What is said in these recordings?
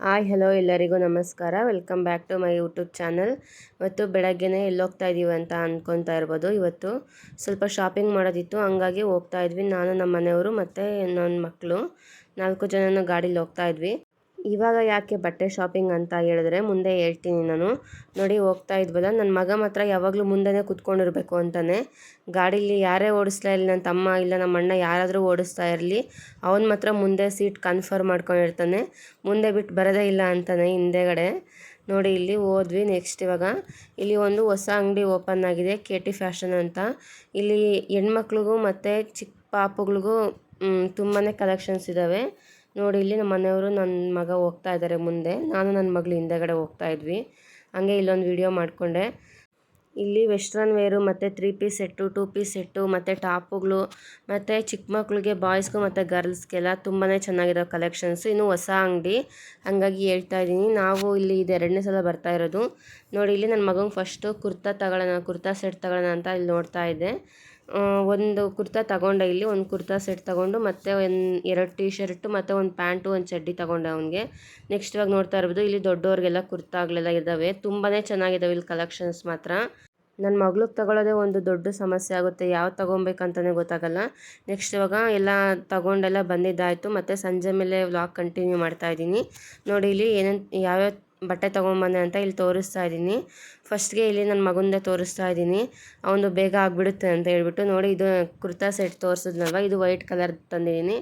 Hi, hello ಎಲ್ಲರಿಗೂ ನಮಸ್ಕಾರ. Welcome back to my YouTube channel. ಇವತ್ತು ಬೆಳಗ್ಗೆನೇ ಎಲ್ಲೋಗ್ತಾ ಇದ್ದೀವಿ ಅಂತ ಅಂದ್ಕೊತಾ ಇರ್ಬೋದು. ಇವತ್ತು ಸ್ವಲ್ಪ ಶಾಪಿಂಗ್ ಮಾಡೋದಿತ್ತು, ಹಂಗಾಗಿ ಹೋಗ್ತಾ ಇದ್ವಿ. ನಾನು ನಮ್ಮ ಮನೆಯವರು ಮತ್ತು ನನ್ನ ಮಕ್ಕಳು. ನಾಲ್ಕು ಜನನ ಗಾಡೀಲಿ ಹೋಗ್ತಾ ಇದ್ವಿ. ಇವಾಗ ಯಾಕೆ ಬಟ್ಟೆ ಶಾಪಿಂಗ್ ಅಂತ ಹೇಳಿದ್ರೆ ಮುಂದೆ ಹೇಳ್ತೀನಿ ನಾನು. ನೋಡಿ, ಹೋಗ್ತಾ ಇದ್ವಲ್ಲ ನನ್ನ ಮಗ ಮಾತ್ರ ಯಾವಾಗಲೂ ಮುಂದೆನೇ ಕುತ್ಕೊಂಡಿರಬೇಕು ಅಂತಾನೆ. ಗಾಡೀಲಿ ಯಾರೇ ಓಡಿಸ್ತಾ ಇರಲಿ ನನ್ನ ತಮ್ಮ ಇಲ್ಲ ನಮ್ಮ ಅಣ್ಣ ಯಾರಾದರೂ ಓಡಿಸ್ತಾ ಇರಲಿ, ಅವನು ಮಾತ್ರ ಮುಂದೆ ಸೀಟ್ ಕನ್ಫರ್ಮ್ ಮಾಡ್ಕೊಂಡಿರ್ತಾನೆ. ಮುಂದೆ ಬಿಟ್ಟು ಬರೋದೇ ಇಲ್ಲ ಅಂತಾನೆ ಹಿಂದೆಗಡೆ. ನೋಡಿ, ಇಲ್ಲಿ ಹೋದ್ವಿ ನೆಕ್ಸ್ಟ್ ಇವಾಗ. ಇಲ್ಲಿ ಒಂದು ಹೊಸ ಅಂಗಡಿ ಓಪನ್ ಆಗಿದೆ ಕೆ ಟಿ ಫ್ಯಾಷನ್ ಅಂತ. ಇಲ್ಲಿ ಹೆಣ್ಮಕ್ಳಿಗೂ ಮತ್ತು ಚಿಕ್ಕ ಪಾಪುಗಳಿಗೂ ತುಂಬಾ ಕಲೆಕ್ಷನ್ಸ್ ಇದ್ದಾವೆ ನೋಡಿ, ಇಲ್ಲಿ ನಮ್ಮ ಮನೆಯವರು ನನ್ನ ಮಗ ಹೋಗ್ತಾ ಇದ್ದಾರೆ ಮುಂದೆ. ನಾನು ನನ್ನ ಮಗಳು ಹಿಂದೆಗಡೆ ಹೋಗ್ತಾ ಇದ್ವಿ. ಹಂಗೆ ಇಲ್ಲೊಂದು ವಿಡಿಯೋ ಮಾಡಿಕೊಂಡೆ. ಇಲ್ಲಿ ವೆಸ್ಟ್ರನ್ ವೇರು ಮತ್ತು three piece set two piece set ಮತ್ತು ಟಾಪುಗಳು ಮತ್ತು ಚಿಕ್ಕ ಮಕ್ಳಿಗೆ ಬಾಯ್ಸ್ಗೂ ಮತ್ತು ಗರ್ಲ್ಸ್ಗೆಲ್ಲ ತುಂಬಾ ಚೆನ್ನಾಗಿರೋ ಕಲೆಕ್ಷನ್ಸು ಇನ್ನು ಹೊಸ ಅಂಗಡಿ. ಹಂಗಾಗಿ ಹೇಳ್ತಾ ಇದ್ದೀನಿ. ನಾವು ಇಲ್ಲಿ ಇದು ಎರಡನೇ ಸಲ ಬರ್ತಾ ಇರೋದು. ನೋಡಿ, ಇಲ್ಲಿ ನನ್ನ ಮಗಂಗೆ ಫಸ್ಟು ಕುರ್ತಾ ತಗೊಳ್ಳೋಣ, ಕುರ್ತಾ ಸೆಟ್ ತಗೊಳ್ಳೋಣ ಅಂತ ಇಲ್ಲಿ ನೋಡ್ತಾ ಇದ್ದೆ. ಒಂದು ಕುರ್ತಾ ತಗೊಂಡೆ ಇಲ್ಲಿ, ಒಂದು ಕುರ್ತಾ ಸೆಟ್ ತಗೊಂಡು, ಮತ್ತು ಒಂದು ಎರಡು ಟೀ ಶರ್ಟು ಮತ್ತು ಒಂದು ಪ್ಯಾಂಟು, ಒಂದು ಚಡ್ಡಿ ತಗೊಂಡೆ ಅವನಿಗೆ. ನೆಕ್ಸ್ಟ್ ಇವಾಗ ನೋಡ್ತಾ ಇರ್ಬೋದು ಇಲ್ಲಿ ದೊಡ್ಡವ್ರಿಗೆಲ್ಲ ಕುರ್ತಾಗಳೆಲ್ಲ ಇದ್ದಾವೆ ತುಂಬಾ ಚೆನ್ನಾಗಿದ್ದಾವೆ ಇಲ್ಲಿ ಕಲೆಕ್ಷನ್ಸ್ ಮಾತ್ರ. ನನ್ನ ಮಗ್ಳಿಗೆ ತಗೊಳ್ಳೋದೇ ಒಂದು ದೊಡ್ಡ ಸಮಸ್ಯೆ ಆಗುತ್ತೆ ಯಾವ್ದು ತೊಗೊಬೇಕಂತಲೇ ಗೊತ್ತಾಗಲ್ಲ. ನೆಕ್ಸ್ಟ್ ಇವಾಗ ಎಲ್ಲ ತೊಗೊಂಡೆಲ್ಲ ಬಂದಿದ್ದಾಯಿತು, ಮತ್ತು ಸಂಜೆ ಮೇಲೆ ವ್ಲಾಗ್ ಕಂಟಿನ್ಯೂ ಮಾಡ್ತಾಯಿದ್ದೀನಿ ನೋಡಿ ಇಲ್ಲಿ ಏನೇನು, ಯಾವ್ಯಾವ ಬಟ್ಟೆ ತೊಗೊಂಬಂದೆ ಅಂತ ಇಲ್ಲಿ ತೋರಿಸ್ತಾ ಇದ್ದೀನಿ. ಫಸ್ಟ್ಗೆ ಇಲ್ಲಿ ನನ್ನ ಮಗಂದೇ ತೋರಿಸ್ತಾ ಇದ್ದೀನಿ. ಅವನು ಬೇಗ ಆಗಿಬಿಡುತ್ತೆ ಅಂತ ಹೇಳ್ಬಿಟ್ಟು ನೋಡಿ ಇದು ಕುರ್ತಾ ಸೆಟ್ ತೋರಿಸಿದ್ನಲ್ವ? ಇದು ವೈಟ್ ಕಲರ್ ತಂದಿದ್ದೀನಿ.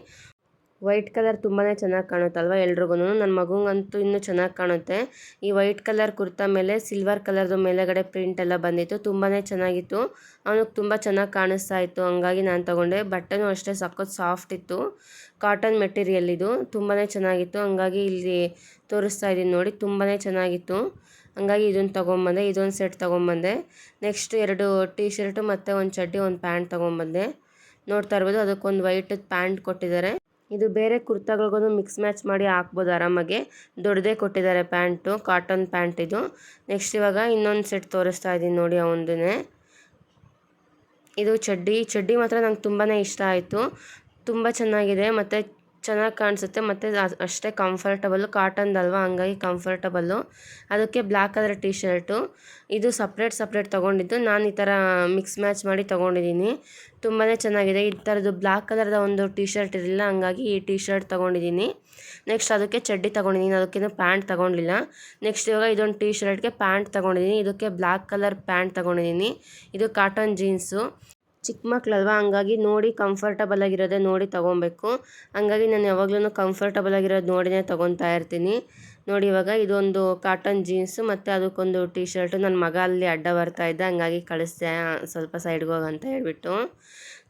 ವೈಟ್ ಕಲರ್ ತುಂಬಾ ಚೆನ್ನಾಗಿ ಕಾಣುತ್ತಲ್ವ ಎಲ್ರಿಗೂ ನನ್ನ ಮಗುಗಂತೂ ಇನ್ನೂ ಚೆನ್ನಾಗಿ ಕಾಣುತ್ತೆ. ಈ ವೈಟ್ ಕಲರ್ ಕುರ್ತಾ ಮೇಲೆ ಸಿಲ್ವರ್ ಕಲರ್ದು ಮೇಲೆಗಡೆ ಪ್ರಿಂಟ್ ಎಲ್ಲ ಬಂದಿತ್ತು. ತುಂಬಾ ಚೆನ್ನಾಗಿತ್ತು. ಅವನಿಗೆ ತುಂಬ ಚೆನ್ನಾಗಿ ಕಾಣಿಸ್ತಾ ಇತ್ತು. ಹಂಗಾಗಿ ನಾನು ತೊಗೊಂಡೆ. ಬಟ್ಟೆನೂ ಅಷ್ಟೇ ಸಖತ್ ಸಾಫ್ಟ್ ಇತ್ತು. ಕಾಟನ್ ಮೆಟೀರಿಯಲ್ ಇದು. ತುಂಬಾ ಚೆನ್ನಾಗಿತ್ತು. ಹಂಗಾಗಿ ಇಲ್ಲಿ ತೋರಿಸ್ತಾ ಇದ್ದೀನಿ ನೋಡಿ. ತುಂಬಾ ಚೆನ್ನಾಗಿತ್ತು. ಹಂಗಾಗಿ ಇದನ್ನು ತೊಗೊಂಬಂದೆ. ಇದೊಂದು ಸೆಟ್ ತೊಗೊಂಬಂದೆ. ನೆಕ್ಸ್ಟ್ ಎರಡು ಟೀ ಶರ್ಟು ಮತ್ತು ಒಂದು ಚಡ್ಡಿ, ಒಂದು ಪ್ಯಾಂಟ್ ತೊಗೊಂಬಂದೆ. ನೋಡ್ತಾ ಇರ್ಬೋದು. ಅದಕ್ಕೊಂದು ವೈಟ್ ಪ್ಯಾಂಟ್ ಕೊಟ್ಟಿದ್ದಾರೆ. ಇದು ಬೇರೆ ಕುರ್ತಾಗಳಿಗೂ ಮಿಕ್ಸ್ ಮ್ಯಾಚ್ ಮಾಡಿ ಹಾಕ್ಬೋದು ಆರಾಮಾಗಿ. ದೊಡ್ಡದೇ ಕೊಟ್ಟಿದ್ದಾರೆ ಪ್ಯಾಂಟು ಕಾಟನ್ ಪ್ಯಾಂಟ್ ಇದು. ನೆಕ್ಸ್ಟ್ ಇವಾಗ ಇನ್ನೊಂದು ಸೆಟ್ ತೋರಿಸ್ತಾ ಇದ್ದೀನಿ ನೋಡಿ ಅವನದೇ ಇದು ಚಡ್ಡಿ. ಚಡ್ಡಿ ಮಾತ್ರ ನಂಗೆ ತುಂಬಾ ಇಷ್ಟ ಆಯಿತು. ತುಂಬ ಚೆನ್ನಾಗಿದೆ. ಮತ್ತು ಚೆನ್ನಾಗಿ ಕಾಣಿಸುತ್ತೆ. ಮತ್ತು ಅಷ್ಟೇ ಕಂಫರ್ಟಬಲ್ಲು ಕಾಟನ್ದಲ್ವಾ ಹಂಗಾಗಿ ಕಂಫರ್ಟಬಲ್ಲು ಅದಕ್ಕೆ ಬ್ಲ್ಯಾಕ್ ಕಲರ್ ಟೀ ಶರ್ಟು ಇದು ಸಪ್ರೇಟ್ ಸಪ್ರೇಟ್ ತೊಗೊಂಡಿದ್ದು. ನಾನು ಈ ಥರ ಮಿಕ್ಸ್ ಮ್ಯಾಚ್ ಮಾಡಿ ತೊಗೊಂಡಿದ್ದೀನಿ. ತುಂಬಾ ಚೆನ್ನಾಗಿದೆ. ಈ ಥರದ್ದು ಬ್ಲ್ಯಾಕ್ ಕಲರ್ದ ಒಂದು ಟೀ ಶರ್ಟ್ ಇರಲಿಲ್ಲ. ಹಂಗಾಗಿ ಈ ಟೀ ಶರ್ಟ್ ತೊಗೊಂಡಿದ್ದೀನಿ. ನೆಕ್ಸ್ಟ್ ಅದಕ್ಕೆ ಚಡ್ಡಿ ತೊಗೊಂಡಿದ್ದೀನಿ. ಅದಕ್ಕೇನು ಪ್ಯಾಂಟ್ ತೊಗೊಂಡಿಲ್ಲ ನೆಕ್ಸ್ಟ್ ಇವಾಗ ಇದೊಂದು ಟೀ ಶರ್ಟ್ಗೆ ಪ್ಯಾಂಟ್ ತೊಗೊಂಡಿದ್ದೀನಿ. ಇದಕ್ಕೆ ಬ್ಲ್ಯಾಕ್ ಕಲರ್ ಪ್ಯಾಂಟ್ ತೊಗೊಂಡಿದ್ದೀನಿ. ಇದು ಕಾಟನ್ ಜೀನ್ಸು ಚಿಕ್ಕ ಮಕ್ಕಳಲ್ವ ಹಂಗಾಗಿ ನೋಡಿ ಕಂಫರ್ಟಬಲ್ ಆಗಿರೋದೇ ನೋಡಿ ತೊಗೊಬೇಕು. ಹಂಗಾಗಿ ನಾನು ಯಾವಾಗಲೂ ಕಂಫರ್ಟಬಲ್ ಆಗಿರೋದು ನೋಡಿನೇ ತೊಗೊತಾ ಇರ್ತೀನಿ. ನೋಡಿ ಇವಾಗ ಇದೊಂದು ಕಾಟನ್ ಜೀನ್ಸು ಮತ್ತು ಅದಕ್ಕೊಂದು ಟಿ ಶರ್ಟು ನನ್ನ ಮಗ ಅಲ್ಲಿ ಅಡ್ಡ ಬರ್ತಾ ಇದ್ದ. ಹಂಗಾಗಿ ಕಳಿಸ್ದೆ ಸ್ವಲ್ಪ ಸೈಡ್ಗೆ ಹೋಗಂತ ಹೇಳ್ಬಿಟ್ಟು.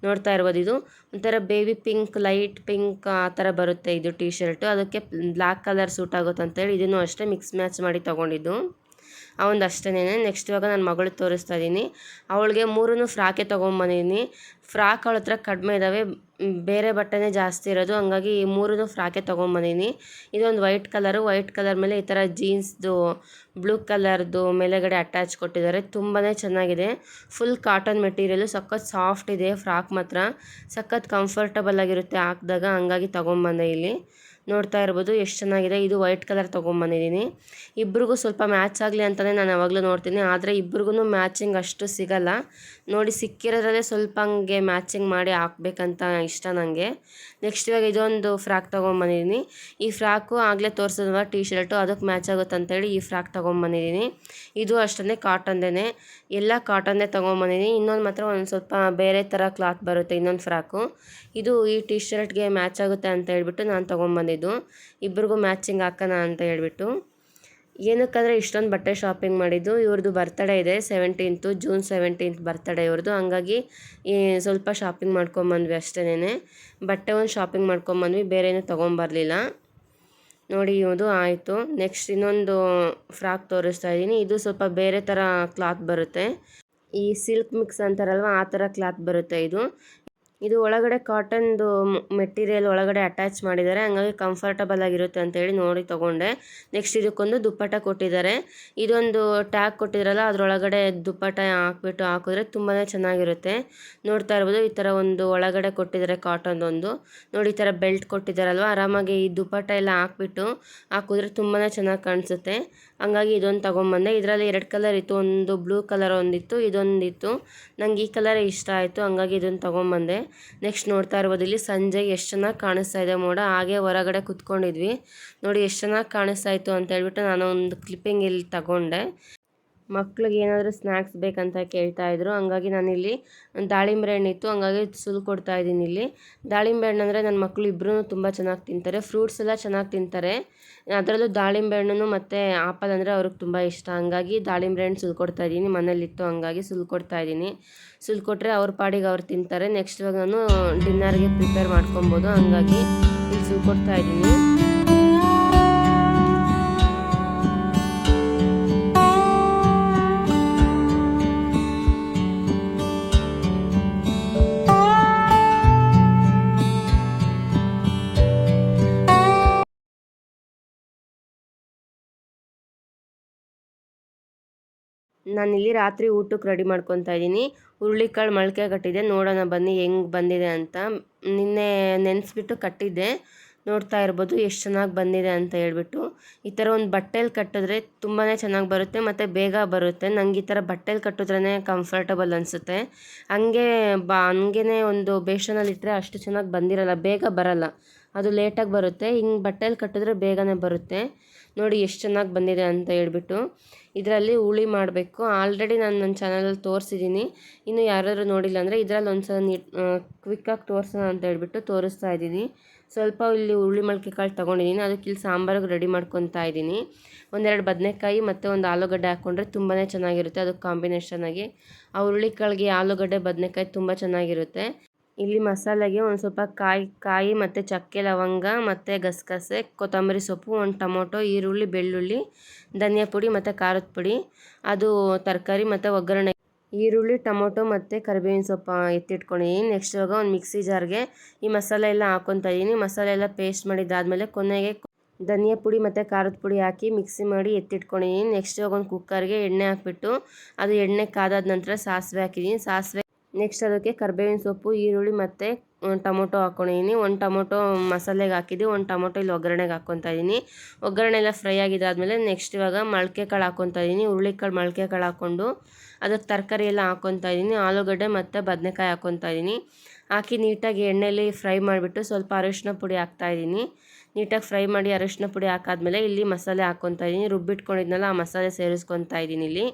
ನೋಡ್ತಾ ಇರ್ಬೋದು ಇದು. ಒಂಥರ ಬೇಬಿ ಪಿಂಕ್ ಲೈಟ್ ಪಿಂಕ್ ಆ ಥರ ಬರುತ್ತೆ ಇದು ಟಿ ಶರ್ಟು ಅದಕ್ಕೆ ಬ್ಲ್ಯಾಕ್ ಕಲರ್ ಸೂಟ್ ಆಗುತ್ತೆ ಅಂತೇಳಿ ಇದನ್ನು ಅಷ್ಟೇ ಮಿಕ್ಸ್ ಮ್ಯಾಚ್ ಮಾಡಿ ತೊಗೊಂಡಿದ್ದು. ಅವನದು ಅಷ್ಟೇ ನೆಕ್ಸ್ಟ್ ಇವಾಗ ನನ್ನ ಮಗಳು ತೋರಿಸ್ತಾ ಇದ್ದೀನಿ ಅವಳಿಗೆ ಮೂರೂ ಫ್ರಾಕೆ ತೊಗೊಂಬಂದಿದ್ದೀನಿ ಫ್ರಾಕ್ ಅವಳ ಹತ್ರ ಕಡಿಮೆ ಇದ್ದಾವೆ ಬೇರೆ ಬಟ್ಟೆನೇ ಜಾಸ್ತಿ ಇರೋದು. ಹಂಗಾಗಿ ಈ ಮೂರೂ ಫ್ರಾಕೆ ತೊಗೊಂಬಂದಿದ್ದೀನಿ ಇದೊಂದು ವೈಟ್ ಕಲರು. ವೈಟ್ ಕಲರ್ ಮೇಲೆ ಈ ಥರ ಜೀನ್ಸ್ದು, ಬ್ಲೂ ಕಲರ್ದು ಮೇಲೆಗಡೆ ಅಟ್ಯಾಚ್ ಕೊಟ್ಟಿದ್ದಾರೆ. ತುಂಬಾ ಚೆನ್ನಾಗಿದೆ. Full cotton material. ಸಖತ್ ಸಾಫ್ಟ್ ಇದೆ ಫ್ರಾಕ್ ಮಾತ್ರ. ಸಖತ್ ಕಂಫರ್ಟಬಲ್ ಆಗಿರುತ್ತೆ ಹಾಕಿದಾಗ. ಹಂಗಾಗಿ ತೊಗೊಂಬಂದೆ ಇಲ್ಲಿ. ನೋಡ್ತಾ ಇರ್ಬೋದು. ಎಷ್ಟು ಚೆನ್ನಾಗಿದೆ. ಇದು ವೈಟ್ ಕಲರ್ ತೊಗೊಂಬಂದಿದ್ದೀನಿ. ಇಬ್ರಿಗೂ ಸ್ವಲ್ಪ ಮ್ಯಾಚ್ ಆಗಲಿ ಅಂತಲೇ ನಾನು ಯಾವಾಗಲೂ ನೋಡ್ತೀನಿ. ಆದರೆ ಇಬ್ರಿಗೂ ಮ್ಯಾಚಿಂಗ್ ಅಷ್ಟು ಸಿಗಲ್ಲ. ನೋಡಿ, ಸಿಕ್ಕಿರೋದ್ರಲ್ಲೇ ಸ್ವಲ್ಪ ಹಂಗೆ ಮ್ಯಾಚಿಂಗ್ ಮಾಡಿ ಹಾಕ್ಬೇಕಂತ ಇಷ್ಟ ನನಗೆ ನೆಕ್ಸ್ಟ್ ಇವಾಗ ಇದೊಂದು ಫ್ರಾಕ್ ತೊಗೊಂಬಂದಿದ್ದೀನಿ. ಈ ಫ್ರಾಕು ಆಗಲೇ ತೋರಿಸಿದ್ವ ಟೀ ಶರ್ಟು ಅದಕ್ಕೆ ಮ್ಯಾಚ್ ಆಗುತ್ತೆ ಅಂತೇಳಿ ಈ ಫ್ರಾಕ್ ತೊಗೊಂಬಂದಿದ್ದೀನಿ. ಇದು ಅಷ್ಟೇ ಕಾಟನ್ದೇ ಎಲ್ಲ ಕಾಟನ್ದೇ ತೊಗೊಂಬಂದಿದ್ದೀನಿ. ಇನ್ನೊಂದು ಮಾತ್ರ ಒಂದು ಸ್ವಲ್ಪ ಬೇರೆ ಥರ ಕ್ಲಾತ್ ಬರುತ್ತೆ ಇನ್ನೊಂದು ಫ್ರಾಕು. ಇದು ಈ ಟಿ ಶರ್ಟ್ಗೆ ಮ್ಯಾಚ್ ಆಗುತ್ತೆ ಅಂತ ಹೇಳ್ಬಿಟ್ಟು ನಾನು ತೊಗೊಂಬಂದಿದ್ದು ಇಬ್ಬರಿಗೂ ಮ್ಯಾಚಿಂಗ್ ಹಾಕೋಣ ಅಂತ ಹೇಳ್ಬಿಟ್ಟು. ಏನಕ್ಕಂದರೆ ಇಷ್ಟೊಂದು ಬಟ್ಟೆ ಶಾಪಿಂಗ್ ಮಾಡಿದ್ದು. ಇವ್ರದ್ದು ಬರ್ತಡೇ ಇದೆ ಸೆವೆಂಟೀನ್ತು ಜೂನ್ ಸೆವೆಂಟೀನ್ತ್ ಬರ್ತಡೇ ಇವ್ರದ್ದು ಹಂಗಾಗಿ ಸ್ವಲ್ಪ ಶಾಪಿಂಗ್ ಮಾಡ್ಕೊಂಬಂದ್ವಿ ಅಷ್ಟೇನೆ ಬಟ್ಟೆ ಒಂದು ಶಾಪಿಂಗ್ ಮಾಡ್ಕೊಂಬಂದ್ವಿ ಬೇರೆ ಏನೂ ತೊಗೊಂಬರ್ಲಿಲ್ಲ. ನೋಡಿ ಇದು ಆಯಿತು. ನೆಕ್ಸ್ಟ್ ಇನ್ನೊಂದು ಫ್ರಾಕ್ ತೋರಿಸ್ತಾ ಇದ್ದೀನಿ. ಇದು ಸ್ವಲ್ಪ ಬೇರೆ ಥರ ಕ್ಲಾತ್ ಬರುತ್ತೆ. ಈ ಸಿಲ್ಕ್ ಮಿಕ್ಸ್ ಅಂತಾರಲ್ವ, ಆ ಥರ ಕ್ಲಾತ್ ಬರುತ್ತೆ ಇದು. ಇದು ಒಳಗಡೆ ಕಾಟನ್ದು ಮೆಟೀರಿಯಲ್ ಒಳಗಡೆ ಅಟ್ಯಾಚ್ ಮಾಡಿದ್ದಾರೆ. ಹಂಗಾಗಿ ಕಂಫರ್ಟಬಲ್ ಆಗಿರುತ್ತೆ ಅಂತೇಳಿ ನೋಡಿ ತೊಗೊಂಡೆ. ನೆಕ್ಸ್ಟ್ ಇದಕ್ಕೊಂದು ದುಪ್ಪಟ ಕೊಟ್ಟಿದ್ದಾರೆ. ಇದೊಂದು ಟ್ಯಾಗ್ ಕೊಟ್ಟಿದ್ರಲ್ಲ, ಅದರೊಳಗಡೆ ದುಪ್ಪಟ ಹಾಕ್ಬಿಟ್ಟು ಹಾಕಿದ್ರೆ ತುಂಬಾ ಚೆನ್ನಾಗಿರುತ್ತೆ. ನೋಡ್ತಾ ಇರ್ಬೋದು, ಈ ಥರ ಒಂದು ಒಳಗಡೆ ಕೊಟ್ಟಿದ್ದಾರೆ ಕಾಟನ್ದೊಂದು ನೋಡಿ, ಈ ಥರ ಬೆಲ್ಟ್ ಕೊಟ್ಟಿದ್ದಾರಲ್ವ, ಆರಾಮಾಗಿ ಈ ದುಪ್ಪಟ ಎಲ್ಲ ಹಾಕ್ಬಿಟ್ಟು ಹಾಕಿದ್ರೆ ತುಂಬಾ ಚೆನ್ನಾಗಿ ಕಾಣಿಸುತ್ತೆ. ಹಂಗಾಗಿ ಇದೊಂದು ತೊಗೊಂಬಂದೆ. ಇದರಲ್ಲಿ ಎರಡು ಕಲರ್ ಇತ್ತು, ಒಂದು ಬ್ಲೂ ಕಲರ್ ಒಂದಿತ್ತು, ಇದೊಂದಿತ್ತು. ನಂಗೆ ಈ ಕಲರೇ ಇಷ್ಟ ಆಯಿತು, ಹಂಗಾಗಿ ಇದನ್ನು ತೊಗೊಂಬಂದೆ. ನೆಕ್ಸ್ಟ್ ನೋಡ್ತಾ ಇರ್ಬೋದು, ಇಲ್ಲಿ ಸಂಜೆ ಎಷ್ಟು ಚೆನ್ನಾಗಿ ಕಾಣಿಸ್ತಾ ಇದೆ ಮೋಡ. ಹಾಗೆ ಹೊರಗಡೆ ಕುತ್ಕೊಂಡಿದ್ವಿ. ನೋಡಿ ಎಷ್ಟು ಚೆನ್ನಾಗಿ ಕಾಣಿಸ್ತಾ ಇತ್ತು ಅಂತ ಹೇಳ್ಬಿಟ್ಟು ನಾನು ಒಂದು ಕ್ಲಿಪ್ಪಿಂಗ್ ಇಲ್ಲಿ ತಗೊಂಡೆ. ಮಕ್ಳಿಗೆ ಏನಾದರೂ ಸ್ನ್ಯಾಕ್ಸ್ ಬೇಕಂತ ಕೇಳ್ತಾ ಇದ್ರು. ಹಂಗಾಗಿ ನಾನಿಲ್ಲಿ ದಾಳಿಂಬೆ ಹಣ್ಣು ಇತ್ತು. ಹಂಗಾಗಿ ಸುಲ್ ಕೊಡ್ತಾ ಇದ್ದೀನಿ ಇಲ್ಲಿ. ದಾಳಿಂಬೆ ಹಣ್ಣು ಅಂದರೆ ನನ್ನ ಮಕ್ಕಳು ಇಬ್ಬರೂ ತುಂಬ ಚೆನ್ನಾಗಿ ತಿಂತಾರೆ. ಫ್ರೂಟ್ಸ್ ಎಲ್ಲ ಚೆನ್ನಾಗಿ ತಿಂತಾರೆ. ಅದರಲ್ಲೂ ದಾಳಿಂಬೆ ಹಣ್ಣು ಮತ್ತು ಆಪಲ್ ಅಂದರೆ ಅವ್ರಿಗೆ ತುಂಬ ಇಷ್ಟ. ಹಂಗಾಗಿ ದಾಳಿಂಬೆ ಹಣ್ಣು ಸುಲ್ ಕೊಡ್ತಾ ಇದ್ದೀನಿ. ಮನೇಲಿತ್ತು ಹಂಗಾಗಿ ಸುಲ್ ಕೊಡ್ತಾ ಇದ್ದೀನಿ. ಸುಲ್ ಕೊಟ್ಟರೆ ಅವ್ರ ಪಾಡಿಗೆ ಅವ್ರು ತಿಂತಾರೆ. ನೆಕ್ಸ್ಟ್ ಇವಾಗ ನಾನು ಡಿನ್ನರ್ಗೆ ಪ್ರಿಪೇರ್ ಮಾಡ್ಕೊಬೋದು. ಹಂಗಾಗಿ ಇಲ್ಲಿ ಸುಲ್ ಕೊಡ್ತಾ ಇದ್ದೀನಿ. ನಾನಿಲ್ಲಿ ರಾತ್ರಿ ಊಟಕ್ಕೆ ರೆಡಿ ಮಾಡ್ಕೊತಾ ಇದ್ದೀನಿ. ಹುರುಳಿಕಾಳು ಮೊಳಕೆ ಕಟ್ಟಿದೆ. ನೋಡೋಣ ಬನ್ನಿ ಹೆಂಗೆ ಬಂದಿದೆ ಅಂತ. ನಿನ್ನೆ ನೆನೆಸ್ಬಿಟ್ಟು ಕಟ್ಟಿದ್ದೆ. ನೋಡ್ತಾ ಇರ್ಬೋದು ಎಷ್ಟು ಚೆನ್ನಾಗಿ ಬಂದಿದೆ ಅಂತ ಹೇಳ್ಬಿಟ್ಟು. ಈ ಥರ ಒಂದು ಬಟ್ಟೆಲಿ ಕಟ್ಟಿದ್ರೆ ತುಂಬಾ ಚೆನ್ನಾಗಿ ಬರುತ್ತೆ ಮತ್ತು ಬೇಗ ಬರುತ್ತೆ. ನನಗೆ ಈ ಥರ ಬಟ್ಟೆಲಿ ಕಟ್ಟಿದ್ರೇ ಕಂಫರ್ಟಬಲ್ ಅನಿಸುತ್ತೆ. ಹಂಗೆ ಬಾ ಹಂಗೇ ಒಂದು ಬೇಷನಲ್ಲಿ ಇಟ್ಟರೆ ಅಷ್ಟು ಚೆನ್ನಾಗಿ ಬಂದಿರಲ್ಲ, ಬೇಗ ಬರಲ್ಲ. ಅದು ಲೇಟಾಗಿ ಬರುತ್ತೆ. ಹಿಂಗೆ ಬಟ್ಟೆಲಿ ಕಟ್ಟಿದ್ರೆ ಬೇಗನೆ ಬರುತ್ತೆ. ನೋಡಿ ಎಷ್ಟು ಚೆನ್ನಾಗಿ ಬಂದಿದೆ ಅಂತ ಹೇಳ್ಬಿಟ್ಟು. ಇದರಲ್ಲಿ ಹುಳಿ ಮಾಡಬೇಕು. ಆಲ್ರೆಡಿ ನಾನು ನನ್ನ ಚಾನಲಲ್ಲಿ ತೋರಿಸಿದ್ದೀನಿ ಇನ್ನು ಯಾರಾದರೂ ನೋಡಿಲ್ಲ ಅಂದರೆ ಇದರಲ್ಲಿ ಒಂದು ಸಲ ನೀ ಕ್ವಿಕ್ಕಾಗಿ ತೋರಿಸೋಣ ಅಂತ ಹೇಳ್ಬಿಟ್ಟು ತೋರಿಸ್ತಾ ಇದ್ದೀನಿ ಸ್ವಲ್ಪ ಇಲ್ಲಿ ಹುರುಳಿ ಮೊಳಕೆ ಕಾಳು ತೊಗೊಂಡಿದ್ದೀನಿ ಅದಕ್ಕೆ ಇಲ್ಲಿ ಸಾಂಬಾರಿಗೆ ರೆಡಿ ಮಾಡ್ಕೊತಾ ಇದ್ದೀನಿ ಒಂದೆರಡು ಬದನೆಕಾಯಿ ಮತ್ತು ಒಂದು ಆಲೂಗಡ್ಡೆ ಹಾಕ್ಕೊಂಡ್ರೆ ತುಂಬಾ ಚೆನ್ನಾಗಿರುತ್ತೆ. ಅದಕ್ಕೆ ಕಾಂಬಿನೇಷನಾಗಿ ಆ ಹುರುಳಿ ಕಾಳಿಗೆ ಆಲೂಗಡ್ಡೆ, ಬದನೆಕಾಯಿ ತುಂಬ ಚೆನ್ನಾಗಿರುತ್ತೆ. ಇಲ್ಲಿ ಮಸಾಲೆಗೆ ಒಂದು ಸ್ವಲ್ಪ ಕಾಯಿ ಕಾಯಿ ಮತ್ತು ಚಕ್ಕೆ, ಲವಂಗ ಮತ್ತು ಗಸಗಸೆ, ಕೊತ್ತಂಬರಿ ಸೊಪ್ಪು, ಒಂದು ಟೊಮೊಟೊ, ಈರುಳ್ಳಿ, ಬೆಳ್ಳುಳ್ಳಿ, ಧನಿಯಾ ಪುಡಿ ಮತ್ತು ಖಾರದ ಪುಡಿ, ಅದು ತರಕಾರಿ ಮತ್ತು ಒಗ್ಗರಣೆ. ಈರುಳ್ಳಿ, ಟೊಮೊಟೊ ಮತ್ತು ಕರಿಬೇವಿನ ಸೊಪ್ಪು ಎತ್ತಿಟ್ಕೊಂಡಿದ್ದೀನಿ ನೆಕ್ಸ್ಟ್ ಇವಾಗ ಒಂದು ಮಿಕ್ಸಿ ಜಾರ್ಗೆ ಈ ಮಸಾಲೆ ಎಲ್ಲ ಹಾಕ್ಕೊತಾ ಇದ್ದೀನಿ ಮಸಾಲೆ ಎಲ್ಲ ಪೇಸ್ಟ್ ಮಾಡಿದ್ದಾದಮೇಲೆ ಕೊನೆಗೆ ಧನಿಯಾ ಪುಡಿ ಮತ್ತು ಖಾರದ ಪುಡಿ ಹಾಕಿ ಮಿಕ್ಸಿ ಮಾಡಿ ಎತ್ತಿಟ್ಕೊಂಡಿದ್ದೀನಿ ನೆಕ್ಸ್ಟ್ ಇವಾಗ ಒಂದು ಕುಕ್ಕರ್ಗೆ ಎಣ್ಣೆ ಹಾಕ್ಬಿಟ್ಟು ಅದು ಎಣ್ಣೆ ಕಾದಾದ ನಂತರ ಸಾಸಿವೆ ಹಾಕಿದ್ದೀನಿ ಸಾಸಿವೆ ನೆಕ್ಸ್ಟ್ ಅದಕ್ಕೆ ಕರ್ಬೇವಿನ ಸೊಪ್ಪು, ಈರುಳ್ಳಿ ಮತ್ತು ಟೊಮೊಟೊ ಹಾಕ್ಕೊಂಡಿದ್ದೀನಿ ಒಂದು ಟೊಮೊಟೊ ಮಸಾಲೆಗೆ ಹಾಕಿದ್ದು ಒಂದು ಟೊಮೊಟೊ ಇಲ್ಲಿ ಒಗ್ಗರಣೆಗೆ ಹಾಕ್ಕೊತಾ ಇದ್ದೀನಿ ಒಗ್ಗರಣೆ ಎಲ್ಲ ಫ್ರೈ ಆಗಿದ್ದಾದಮೇಲೆ ನೆಕ್ಸ್ಟ್ ಇವಾಗ ಮೊಳಕೆ ಕಾಳು ಹಾಕ್ಕೊತಾ ಇದ್ದೀನಿ ಹುರುಳಿಕಾಳು ಮೊಳಕೆ ಕಾಳು ಹಾಕ್ಕೊಂಡು ಅದಕ್ಕೆ ತರಕಾರಿ ಎಲ್ಲ ಹಾಕ್ಕೊತಾ ಇದ್ದೀನಿ ಆಲೂಗಡ್ಡೆ ಮತ್ತು ಬದನೆಕಾಯಿ ಹಾಕ್ಕೊತಾ ಇದ್ದೀನಿ ಹಾಕಿ ನೀಟಾಗಿ ಎಣ್ಣೆಯಲ್ಲಿ ಫ್ರೈ ಮಾಡಿಬಿಟ್ಟು ಸ್ವಲ್ಪ ಅರಿಶಿನ ಪುಡಿ ಹಾಕ್ತಾಯಿದ್ದೀನಿ ನೀಟಾಗಿ ಫ್ರೈ ಮಾಡಿ ಅರಿಶಿನ ಪುಡಿ ಹಾಕಾದ್ಮೇಲೆ ಇಲ್ಲಿ ಮಸಾಲೆ ಹಾಕ್ಕೊತಾ ಇದ್ದೀನಿ ರುಬ್ಬಿಟ್ಕೊಂಡಿದ್ನಲ್ಲ, ಆ ಮಸಾಲೆ ಸೇರಿಸ್ಕೊತಾ ಇದ್ದೀನಿ ಇಲ್ಲಿ.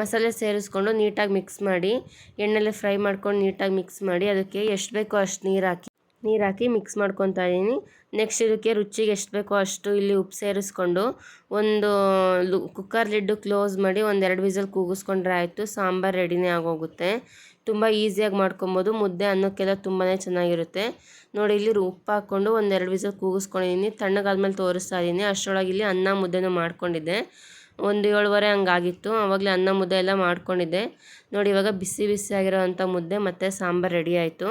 ಮಸಾಲೆ ಸೇರಿಸ್ಕೊಂಡು ನೀಟಾಗಿ ಮಿಕ್ಸ್ ಮಾಡಿ, ಎಣ್ಣೆಲೆ ಫ್ರೈ ಮಾಡ್ಕೊಂಡು ನೀಟಾಗಿ ಮಿಕ್ಸ್ ಮಾಡಿ, ಅದಕ್ಕೆ ಎಷ್ಟು ಬೇಕೋ ಅಷ್ಟು ನೀರು ಹಾಕಿ ನೀರು ಹಾಕಿ ಮಿಕ್ಸ್ ಮಾಡ್ಕೊತಾ ಇದ್ದೀನಿ ನೆಕ್ಸ್ಟ್ ಇದಕ್ಕೆ ರುಚಿಗೆ ಎಷ್ಟು ಬೇಕೋ ಅಷ್ಟು ಇಲ್ಲಿ ಉಪ್ಪು ಸೇರಿಸ್ಕೊಂಡು ಒಂದು ಕುಕ್ಕರ್ ಲಿಡ್ಡು ಕ್ಲೋಸ್ ಮಾಡಿ ಒಂದೆರಡು ವಿಸಲ್ ಕೂಗಿಸ್ಕೊಂಡ್ರೆ ಆಯಿತು, ಸಾಂಬಾರು ರೆಡಿನೇ ಆಗೋಗುತ್ತೆ. ತುಂಬ ಈಸಿಯಾಗಿ ಮಾಡ್ಕೊಬೋದು, ಮುದ್ದೆ ಅನ್ನಕ್ಕೆಲ್ಲ ತುಂಬಾ ಚೆನ್ನಾಗಿರುತ್ತೆ. ನೋಡಿ, ಇಲ್ಲಿ ಉಪ್ಪು ಹಾಕ್ಕೊಂಡು ಒಂದೆರಡು ವಿಸಲ್ ಕೂಗಿಸ್ಕೊಂಡಿದ್ದೀನಿ ತಣ್ಣಗಾದ್ಮೇಲೆ ತೋರಿಸ್ತಾ ಇದ್ದೀನಿ ಅಷ್ಟರೊಳಗೆ ಇಲ್ಲಿ ಅನ್ನ ಮುದ್ದೆನೂ ಮಾಡ್ಕೊಂಡಿದ್ದೆ. ಒಂದು ಏಳುವರೆ ಹಂಗಾಗಿತ್ತು. ಆವಾಗಲೇ ಅನ್ನ ಮುದ್ದೆ ಎಲ್ಲ ಮಾಡ್ಕೊಂಡಿದ್ದೆ. ನೋಡಿ, ಇವಾಗ ಬಿಸಿ ಬಿಸಿ ಆಗಿರೋವಂಥ ಮುದ್ದೆ ಮತ್ತು ಸಾಂಬಾರು ರೆಡಿ ಆಯಿತು.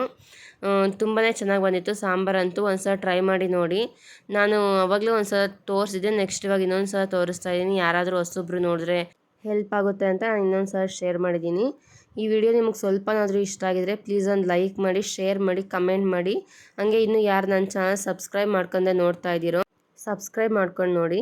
ತುಂಬಾ ಚೆನ್ನಾಗಿ ಬಂದಿತ್ತು. ಸಾಂಬಾರಂತೂ ಒಂದು ಸಲ ಟ್ರೈ ಮಾಡಿ ನೋಡಿ. ನಾನು ಅವಾಗಲೇ ಒಂದು ಸಲ ತೋರಿಸಿದ್ದೆ. ನೆಕ್ಸ್ಟ್ ಇವಾಗ ಇನ್ನೊಂದು ಸಲ ತೋರಿಸ್ತಾ ಇದ್ದೀನಿ ಯಾರಾದರೂ ಹೊಸೊಬ್ರು ನೋಡಿದ್ರೆ ಹೆಲ್ಪ್ ಆಗುತ್ತೆ ಅಂತ ನಾನು ಇನ್ನೊಂದು ಸಲ ಶೇರ್ ಮಾಡಿದ್ದೀನಿ. ಈ ವಿಡಿಯೋ ನಿಮಗೆ ಸ್ವಲ್ಪನಾದರೂ ಇಷ್ಟ ಆಗಿದರೆ ಪ್ಲೀಸ್ ಒಂದು ಲೈಕ್ ಮಾಡಿ ಶೇರ್ ಮಾಡಿ ಕಮೆಂಟ್ ಮಾಡಿ. ಹಾಗೆ ಇನ್ನೂ ಯಾರು ನನ್ನ ಚಾನಲ್ ಸಬ್ಸ್ಕ್ರೈಬ್ ಮಾಡ್ಕೊಂಡೆ ನೋಡ್ತಾ ಇದ್ದೀರೋ ಸಬ್ಸ್ಕ್ರೈಬ್ ಮಾಡ್ಕೊಂಡು ನೋಡಿ.